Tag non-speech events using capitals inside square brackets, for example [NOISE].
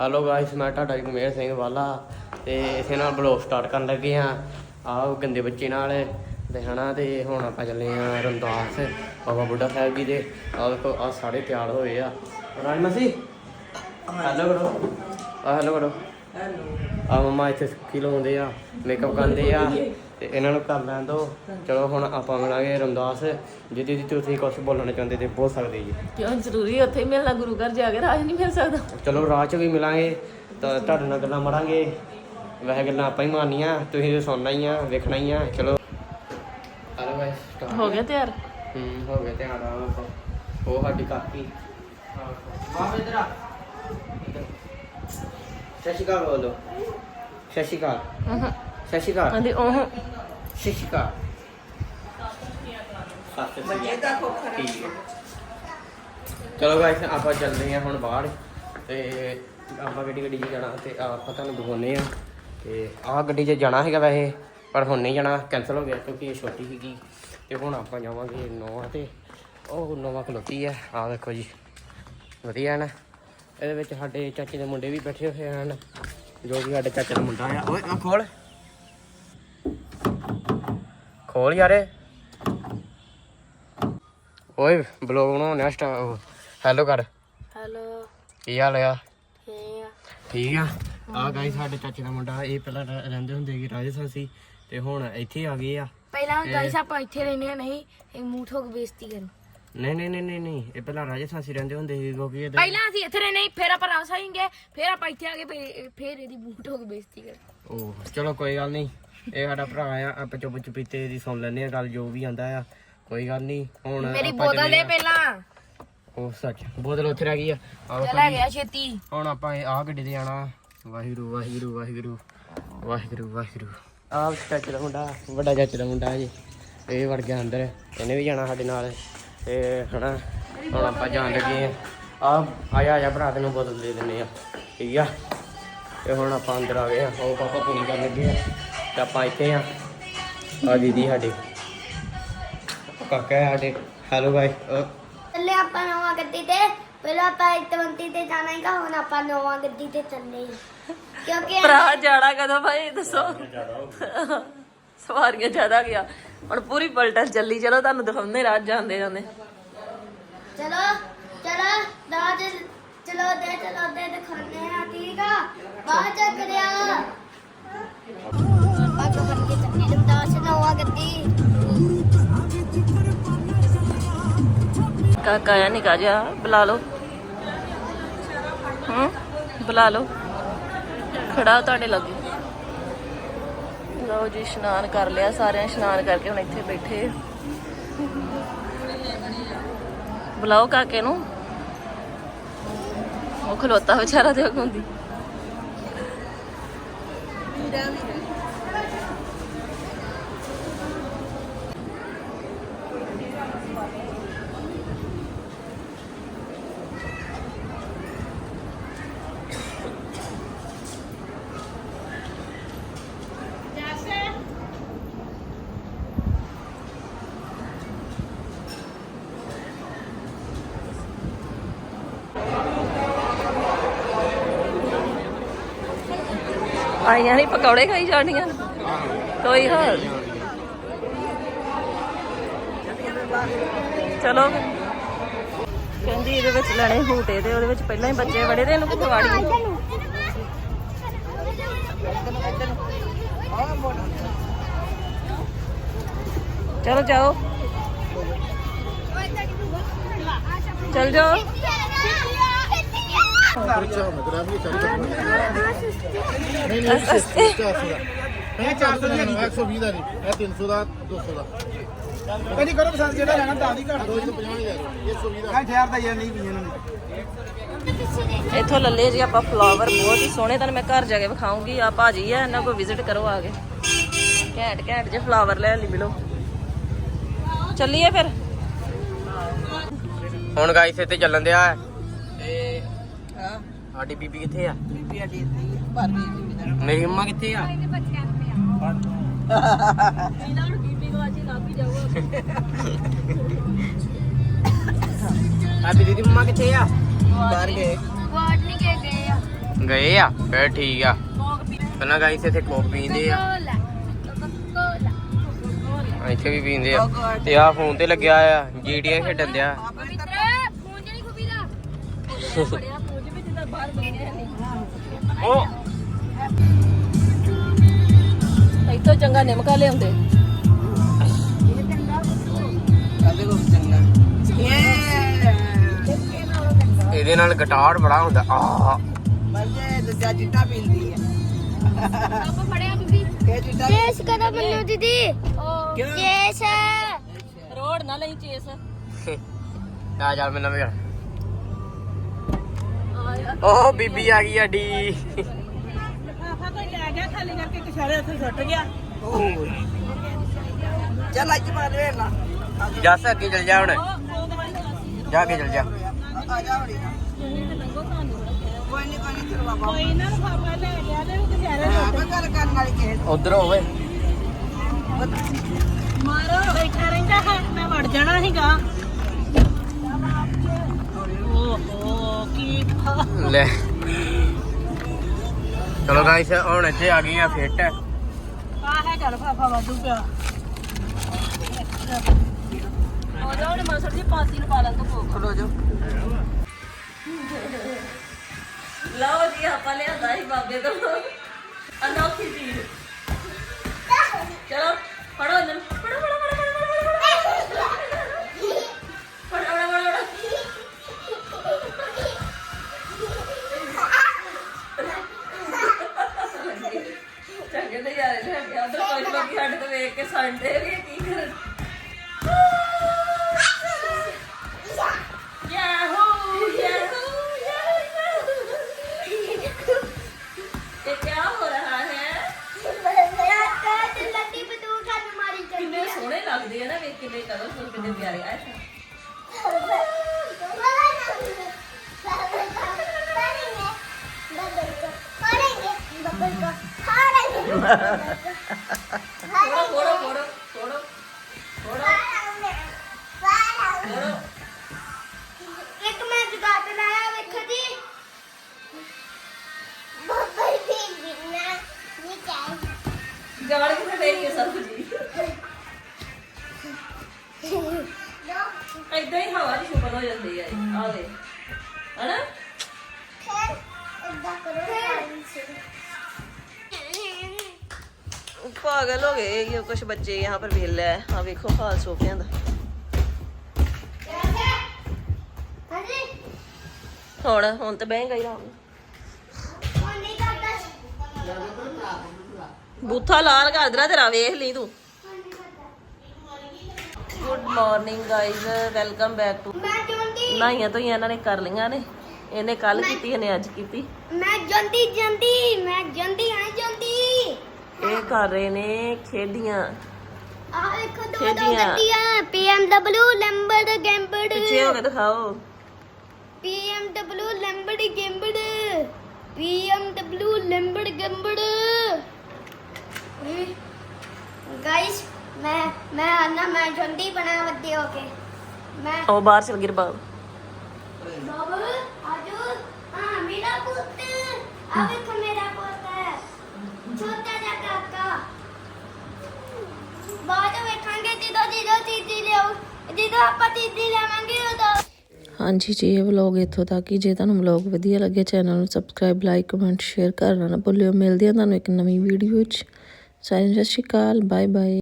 Hello guys ਮੈਂ ਤੁਹਾਡਾ ਜਗਮੇਰ ਸਿੰਘ ਵਾਲਾ ਤੇ ਇਸੇ ਨਾਲ ਬਲੌਗ ਸਟਾਰਟ ਕਰਨ ਲੱਗੇ ਆ ਆਹ ਗੰਦੇ ਬੱਚੇ ਨਾਲ ਤੇ ਹਨਾ ਤੇ ਹੁਣ ਆਪਾਂ ਚੱਲੇ ਆ ਰੰਦਾਸ ਬਾਬਾ ਬੁੱਢਾ ਸਾਹਿਬ ਜੀ ਦੇ। ਆਹ ਦੇਖੋ ਆਹ ਸਾਰੇ ਤਿਆਰ ਹੋਏ ਆ। ਰਾਣੀ ਮਸੀ ਹੈਲੋ ਕਰੋ। ਆ ਹੈਲੋ ਕਰੋ। ਆ ਮਮਾ ਇੱਥੇ ਸੁੱਕੀ ਲਾਉਂਦੇ ਆ ਮੇਕਅਪ ਕਰਦੇ ਆ। ਤੇ ਇਹਨਾਂ ਨੂੰ ਕਰ ਲੈਣ ਦੋ। ਚਲੋ ਹੁਣ ਆਪਾਂ ਮਿਲਾਂਗੇ ਰੰਦਾਸ ਜਿਹਦੀ ਦੀ ਤੁਸੀਂ ਕੁਝ ਬੋਲਣਾ ਚਾਹੁੰਦੇ ਤੇ ਬੋਲ ਸਕਦੇ ਜੀ। ਕਿਉਂ ਜ਼ਰੂਰੀ ਉੱਥੇ ਹੀ ਮਿਲਣਾ ਗੁਰੂ ਘਰ ਜਾ ਕੇ ਰਾਜ ਨਹੀਂ ਮਿਲ ਸਕਦਾ। ਚਲੋ ਰਾਹ 'ਚ ਵੀ ਮਿਲਾਂਗੇ ਤਾਂ ਤੁਹਾਡੇ ਨਾਲ ਗੱਲਾਂ ਮਾਰਾਂਗੇ। ਵੈਸੇ ਗੱਲਾਂ ਆਪਾਂ ਹੀ ਮਾਰਨੀਆਂ ਤੁਸੀਂ ਤਾਂ ਸੁਣਨਾ ਹੀ ਆ ਵੇਖਣਾ ਹੀ ਆ ਚਲੋ। ਹਲੋ ਗਾਇਸ ਸਟਾਰਟ ਹੋ ਗਿਆ ਤਿਆਰ? ਹੂੰ ਹੋ ਗਿਆ ਧਿਆਨ ਆ ਉਹ ਸਾਡੀ ਕਾਕੀ। ਇਧਰ ਆ। ਸਤਿ ਸ਼੍ਰੀ ਅਕਾਲ ਬੋਲੋ। ਸਤਿ ਸ਼੍ਰੀ ਅਕਾਲ। ਸਤਿ ਸ਼੍ਰੀ ਅਕਾਲ। ਕਹਿੰਦੀ ਉਹ ਸਤਿ ਸ਼੍ਰੀ ਅਕਾਲ। ਸਤਿ ਸ਼੍ਰੀ ਅਕਾਲ ਠੀਕ ਹੈ। ਚਲੋ ਗਾਇਸ ਆਪਾਂ ਚੱਲਦੇ ਹਾਂ ਹੁਣ ਬਾਹਰ ਤੇ ਆਪਾਂ ਗੱਡੀ ਗੱਡੀ 'ਚ ਜਾਣਾ ਤੇ ਆਪਾਂ ਤੁਹਾਨੂੰ ਦਿਖਾਉਂਦੇ ਆ ਤੇ ਆਹ ਗੱਡੀ 'ਚ ਜਾਣਾ ਹੈਗਾ ਵੈਸੇ ਪਰ ਹੁਣ ਨਹੀਂ ਜਾਣਾ ਕੈਨਸਲ ਹੋ ਗਿਆ ਕਿਉਂਕਿ ਇਹ ਛੋਟੀ ਸੀਗੀ। ਤੇ ਹੁਣ ਆਪਾਂ ਜਾਵਾਂਗੇ ਨੋਵਾ ਤੇ। ਉਹ ਨੋਵਾ ਖਲੋਤੀ ਹੈ। ਆਹ ਦੇਖੋ ਜੀ ਵਧੀਆ ਹੈ ਨਾ। ਇਹਦੇ ਵਿੱਚ ਸਾਡੇ ਚਾਚੇ ਦੇ ਮੁੰਡੇ ਵੀ ਬੈਠੇ ਹੋਏ ਹਨ ਜੋ ਕਿ ਸਾਡੇ ਚਾਚੇ ਦਾ ਮੁੰਡਾ ਆ। ਓਏ ਆ ਖੋਲ। ਖੋਲ ਯਾਰੇ। ਓਏ ਬਲੌਗ ਬਣਾਉਣਾ ਸਟਾ ਹੈਲੋ ਕਰ। ਹੈਲੋ। ਕੀ ਹਾਲ ਆ? ਠੀਕ ਆ। ਆ। ਗਾਈ ਸਾਡੇ ਚਾਚੇ ਦਾ ਮੁੰਡਾ ਇਹ ਪਹਿਲਾਂ ਰਹਿ- ਰਹਿੰਦੇ ਹੁੰਦੇ ਸੀ ਰਾਜਸਥਾਨ ਸੀ ਤੇ ਹੁਣ ਇੱਥੇ ਆ ਗਏ ਆ। ਪਹਿਲਾਂ ਗਾਈਸ ਆਪਾਂ ਇੱਥੇ ਰਹਿੰਦੇ ਨਹੀਂ ਇਹ ਮੂਠ ਹੋ ਕੇ ਬੇਇੱਜ਼ਤੀ ਕਰੋ। ਨਹੀਂ ਨਹੀਂ ਨਹੀਂ ਨਹੀਂ ਨਹੀਂ ਇਹ ਪਹਿਲਾਂ ਰਾਜਸਥਾਨ ਸੀ ਰਹਿੰਦੇ ਹੁੰਦੇ ਸੀ ਕਿਉਂਕਿ ਇਹਦੇ ਪਹਿਲਾਂ ਅਸੀਂ ਇੱਥੇ ਰਹਿੰਦੇ ਸੀ, ਫਿਰ ਆਪਾਂ ਰਾਸ ਆਏਂਗੇ ਫਿਰ ਆਪਾਂ ਇੱਥੇ ਆ ਕੇ ਫਿਰ- ਫਿਰ ਇਹਦੀ ਮੂਠ ਹੋ ਕੇ ਬੇਇੱਜ਼ਤੀ ਕਰੋ। ਉਹ ਚਲੋ ਕੋਈ ਗੱਲ ਨਹੀਂ। ਇਹ ਸਾਡਾ ਭਰਾ ਆ ਆਪਾਂ ਚੁੱਪ ਚੁਪੀਤੇ ਦੀ ਸੁਣ ਲੈਂਦੇ ਆ ਗੱਲ ਜੋ ਵੀ ਆਂਦਾ ਆ। ਕੋਈ ਗੱਲ ਨਹੀਂ ਹੁਣ ਮੇਰੀ ਆਪਾਂ ਬੋਤਲ ਚੱਲੇ ਦੇ ਆ। ਪਹਿਲਾਂ। ਉਹ ਸੱਚ ਬੋਤਲ ਉੱਥੇ ਰਹਿ ਗਈ ਆ। ਆਹ ਚੱਲ ਆ ਗਿਆ ਛੇਤੀ। ਹੁਣ ਆਪਾਂ ਇਹ ਆਹ ਗੱਡੀ ਤੇ ਜਾਣਾ ਵਾਹਿਗੁਰੂ ਵਾਹਿਗੁਰੂ ਵਾਹਿਗੁਰੂ ਵਾਹਿਗੁਰੂ ਵਾਹਿਗੁਰੂ। ਆਹ ਚਾਚੇ ਦਾ ਮੁੰਡਾ ਵੱਡਾ ਚਾਚੇ ਦਾ ਮੁੰਡਾ ਜੀ। ਇਹ ਵੜ ਗਿਆ ਅੰਦਰ ਇਹਨੇ ਵੀ ਜਾਣਾ ਸਾਡੇ ਨਾਲ। ਤੇ ਹਨਾ ਹੁਣ ਆਪਾਂ ਜਾਣ ਲੱਗੇ ਆ। ਆ ਆਇਆ ਆਇਆ ਭਰਾ ਤੈਨੂੰ ਬੋਤਲ ਦੇ ਦਿੰਨੇ ਆ। ਠੀਕ ਆ? ਤੇ ਹੁਣ ਆਪਾਂ ਅੰਦਰ ਆ ਗਏ ਆ। ਉਹ ਪਾਪਾ ਪੂਰੀ ਕਰਨ ਲੱਗੇ ਆ। ਤੇ ਆਪਾਂ ਇੱਥੇ ਆ। ਆ ਦੀਦੀ ਸਾਡੇ। ਕਾਕਾ ਹੈ ਸਾਡੇ। ਹੈਲੋ ਗਾਇਸ ਚੱਲੇ ਆਪਾਂ ਨਵਾਂ ਗੱਡੀ ਤੇ। ਪਹਿਲਾਂ ਆਪਾਂ ਇਤਵੰਤੀ ਤੇ ਜਾਣਾ ਹੈਗਾ ਹੁਣ ਆਪਾਂ ਨਵਾਂ ਗੱਡੀ ਤੇ ਚੱਲੇ ਹਾਂ। ਕਿਉਂਕਿ ਭਰਾ ਜਾਣਾ ਕਦੋਂ ਭਾਈ ਦੱਸੋ? ਸਵਾਰੀਆਂ ਜ਼ਿਆਦਾ ਗਿਆ। ਹੁਣ ਪੂਰੀ ਪਲਟਨ ਚੱਲੀ। ਚਲੋ ਤੁਹਾਨੂੰ ਦਿਖਾਉਂਦੇ ਰਾਤ ਜਾਂਦੇ ਜਾਂਦੇ। ਚਲੋ ਚਲੋ ਦਾਜ ਚਲੋ ਦੇ ਚਲੋ ਦੇ ਦਿਖਾਉਂਦੇ ਆ ਠੀਕ ਆ? ਬਾਹਰ ਚੱਕ ਰਿਆ ਕਾਕਾ ਆ ਨਿਕਾ ਜਾ ਬੁਲਾ ਲਓ। ਹੂੰ ਬੁਲਾ ਲਓ। ਖੜਾ ਤੁਹਾਡੇ ਲੱਗੇ। ਲਓ ਜੀ ਇਸ਼ਨਾਨ ਕਰ ਲਿਆ ਸਾਰਿਆਂ ਇਸ਼ਨਾਨ ਕਰਕੇ ਹੁਣ ਇੱਥੇ ਬੈਠੇ। ਬੁਲਾਓ ਕਾਕੇ ਨੂੰ। ਉਹ ਖਲੋਤਾ ਵਿਚਾਰਾ ਤੇ ਹੁੰਦੀ ਆਈਆਂ ਨਹੀਂ ਪਕੌੜੇ ਖਾਈ ਜਾਣੀਆਂ ਕੋਈ ਹਾਲ ਚਲੋ ਕਹਿੰਦੀ ਇਹਦੇ ਵਿੱਚ ਲੈਣੇ ਹੂਟੇ ਤੇ ਉਹਦੇ ਵਿੱਚ ਪਹਿਲਾਂ ਹੀ ਬੱਚੇ ਵੜੇ ਤੇ ਇਹਨੂੰ ਕਿੱਥੇ ਚਲੋ ਜਾਓ ਚਲ ਜਾਓ ਨਹੀਂ ਨਹੀਂ ਸਸਤੇ 400 ਦਾ। ਨਹੀਂ 400 ਦਾ ਨਹੀਂ 120 ਦਾ ਨਹੀਂ ਇਹ 300 ਦਾ 200 ਦਾ। ਕਦੀ ਕਰੋ ਪਸੰਦ ਜਿਹੜਾ ਲੈਣਾ ਤਾਂ ਦੀ ਘੱਟ। 250 ਦਾ 120 ਦਾ। ਹਾਂ ਠਹਿਰ ਦਾ ਯਾਰ ਨਹੀਂ ਪੀਣਾ ਨੇ। ਇੱਥੋਂ ਲੱਲੇ ਜੀ ਆਪਾਂ ਫਲਾਵਰ ਬਹੁਤ ਹੀ ਸੋਹਣੇ ਤੁਹਾਨੂੰ ਮੈਂ ਘਰ ਜਾ ਕੇ ਵਿਖਾਉਂਗੀ। ਆ ਭਾਜੀ ਆ ਇਹਨਾਂ ਕੋਲ ਵਿਜ਼ਿਟ ਕਰੋ ਆ ਕੇ। ਘੈਂਟ ਘੈਂਟ ਜੇ ਫਲਾਵਰ ਲੈ ਲਈ ਮਿਲੋ। ਚੱਲੀਏ ਫਿਰ? ਹੁਣ ਗਾਇਸ ਇੱਥੇ ਚੱਲਣ ਦਿਆ ਹੈ। ਤੇ ਸਾਡੀ ਬੀਬੀ ਕਿੱਥੇ ਆ? ਬੀਬੀ ਆਡੀ ਭਰ ਵੀ ਮੇਰੀ ਮੰਮਾ ਕਿੱਥੇ ਆ? ਆ ਦੀਦੀ ਦੀ ਮੰਮਾ ਕਿੱਥੇ ਆ? ਬਾਹਰ ਗਏ। ਵਾਰਡ ਨਹੀਂ ਕੇ ਗਏ ਆ? ਗਏ ਆ ਫਿਰ ਠੀਕ ਆ। ਪਹਿਲਾਂ ਗਾਈਸ ਇੱਥੇ ਕੋਕ ਪੀਂਦੇ ਆ। ਕੋਲਾ ਕੋਲਾ ਇੱਥੇ ਵੀ ਪੀਂਦੇ ਆ। ਤੇ ਆ ਫੋਨ ਤੇ ਲੱਗਿਆ ਆ ਜੀਟੀਏ ਖੇਡਣ ਦਿਆ। ਪਵਿੱਤਰ ਫੋਨ ਜਣੀ ਖੁਬੀ ਦਾ [LAUGHS] ਬੜਿਆ ਪੂਜ ਵਿੱਚ ਤਾਂ ਬਾਹਰ ਬੰਨਿਆ ਨਹੀਂ ਉਹ ਇੱਥੋਂ ਚੰਗਾ ਨਿਮਕਾ ਲਿਆਉਂਦੇ। ਕਾਦੇ ਇਹਦੇ ਨਾਲ ਗਿਟਾਰ ਬੜਾ ਹੁੰਦਾ ਆ। ਮਰਜੇ ਦੱਸਿਆ ਚਿੱਟਾ ਪੀਂਦੀ ਹੈ ਆਪਾਂ ਫੜਿਆ ਬੀਬੀ ਇਹ ਚਿੱਟਾ ਚੇਸ ਕਰੋ ਮੈਨੂੰ ਦੀਦੀ? ਕਿਉਂ? ਚੇਸ ਰੋਡ ਨਾ ਲਈ ਚੇਸ। ਆ ਚੱਲ ਮੈਂ ਨਵੇਂ ਉਹ ਬੀਬੀ ਆ ਗਈ ਆਡੀ ਲੈ ਗਿਆ ਖਾਲੀ ਕਰਕੇ ਕਿਸ਼ਾਰੇ ਉੱਥੇ ਸੁੱਟ ਗਿਆ। ਚੱਲ ਅੱਜ ਮਾਰ ਵੇ ਨਾ ਜੱਸ ਅੱਗੇ ਚੱਲ ਜਾ ਹੁਣ। ਜਾ ਕੇ ਚੱਲ ਜਾ। ਆ ਜਾ ਵੜੀ ਕੋਈ ਨਹੀਂ ਕੋਈ ਨਹੀਂ ਤੇਰਾ ਬਾਬਾ। ਕੋਈ ਨਾ ਬਾਬਾ ਲੈ ਗਿਆ ਤੇ ਕਿਸ਼ਾਰੇ ਸੁੱਟ ਗੱਲ ਕਰਨ ਵਾਲੀ ਕਿਸੇ ਉਧਰ ਹੋਵੇ ਮਾਰੋ ਬੈਠਾ ਰਹਿੰਦਾ ਹੈ। ਮੈਂ ਵੜ ਜਾਣਾ ਸੀਗਾ। ਓਹੋ ਕੀ ਲੈ। ਚਲੋ ਗਾਇਸ ਹੁਣ ਇੱਥੇ ਆ ਗਈਆਂ ਫਿੱਟ ਆ ਹੈ ਚੱਲ ਫਾਫਾ ਵਾਧੂ ਪਿਆ। ਹੋ ਜਾ ਹੁਣ ਮਸਰ ਦੀ ਪਾਤੀ ਨੂੰ ਪਾ ਲਾਂ ਤੂੰ ਕੋਕ। ਖਲੋ ਜਾ ਲਓ ਜੀ ਆਪਾਂ ਲਿਆਂਦਾ ਸੀ ਬਾਬੇ ਤੋਂ। ਕੇ ਸੰਡੇ ਵੀ ਕੀ ਕਰ ਯਾਹੂ ਯਾਹੂ ਯਾਹੂ ਇਹ ਕੀ ਹੋ ਰਿਹਾ ਹੈ ਕਿੰਨੇ ਸੋਹਣੇ ਲੱਗਦੇ ਆ ਨਾ ਵੇਖ ਕਿੰਨੇ ਕਲਰ ਸੁਣ ਕਿੰਨੇ ਪਿਆਰੇ ਆ बबल को खा रहे हैं ਸ਼ੁਕਰ ਹੋ ਜਾਂਦੀ ਹੈ ਆ ਦੇ ਹਨਾ ਫਿਰ ਇਦਾਂ ਕਰੋ पागल हो गए ये कुछ बच्चे यहाँ पर खेल रहे हैं हाँ देखो हाल सोफिया ਦਾ ਹਾਂਜੀ ਹੁਣ ਹੁਣ ਤੇ ਬਹਿ ਗਈ ਰਾਮ ਉਹ ਨਹੀਂ ਕਰਦਾ ਬੂਥਾ ਲਾਲ ਕਰ ਦੇਣਾ ਤੇਰਾ ਵੇਖ ਲਈ ਤੂੰ good morning guys welcome back to ਤੋਂ ਹੀ ਇਹਨਾਂ ਨੇ ਕਰ ਲਈਆਂ ਨੇ। ਇਹਨੇ ਕੱਲ ਕੀਤੀ ਇਹਨੇ ਅੱਜ ਕੀਤੀ। ਮੈਂ ਜੰਦੀ ਜੰਦੀ ਮੈਂ ਜੰਦੀ ਹਾਂ ਜੰਦੀ। ਇਹ ਕਰ ਰਹੇ ਨੇ ਖੇਡੀਆਂ। ਆ ਵੇਖੋ ਦੋ ਦੋ ਖੇਡੀਆਂ। ਗੱਡੀਆਂ BMW ਲੈਂਬਰ ਗੈਂਬੜ ਪਿੱਛੇ ਹੋ ਕੇ ਦਿਖਾਓ। BMW ਲੈਂਬੜ ਗੈਂਬੜ BMW ਲੈਂਬੜ ਗੈਂਬੜ ਗਾਇਸ ਮੈਂ ਮੈਂ ਆਨਾ ਮੈਂ ਜੰਦੀ ਬਣਾ ਵੱਡੇ ਹੋ ਕੇ। ਮੈਂ ਉਹ ਬਾਹਰ ਚਲ ਗਿਰ ਬਾਬ ਬਾਬੂ ਆਜੋ ਆ ਮੇਰਾ ਪੁੱਤ ਆ ਵੇਖੋ ਮੇਰਾ ਪੁੱਤ ਛੋਟਾ ਜਿਹਾ ਕਾਕਾ ਬਾਅਦ ਵੇਖਾਂਗੇ ਜਦੋਂ ਜਦੋਂ ਚੀਜ਼ੀ ਲਿਆਓ ਜਦੋਂ ਆਪਾਂ ਚੀਜ਼ੀ ਲਿਆਵਾਂਗੇ ਉਦੋਂ ਹਾਂਜੀ ਜੀ ਇਹ ਵਲੌਗ ਇੱਥੋਂ ਤੱਕ ਹੀ ਜੇ ਤੁਹਾਨੂੰ ਵਲੌਗ ਵਧੀਆ ਲੱਗੇ ਚੈਨਲ ਨੂੰ ਸਬਸਕ੍ਰਾਈਬ ਲਾਈਕ ਕਮੈਂਟ ਸ਼ੇਅਰ ਕਰਨਾ ਨਾ ਭੁੱਲਿਓ ਮਿਲਦੇ ਆ ਤੁਹਾਨੂੰ ਇੱਕ ਨਵੀਂ ਵੀਡੀਓ ਚ ਸਾਰਿਆਂ ਨੂੰ ਸਤਿ ਸ਼੍ਰੀ ਅਕਾਲ ਬਾਏ ਬਾਏ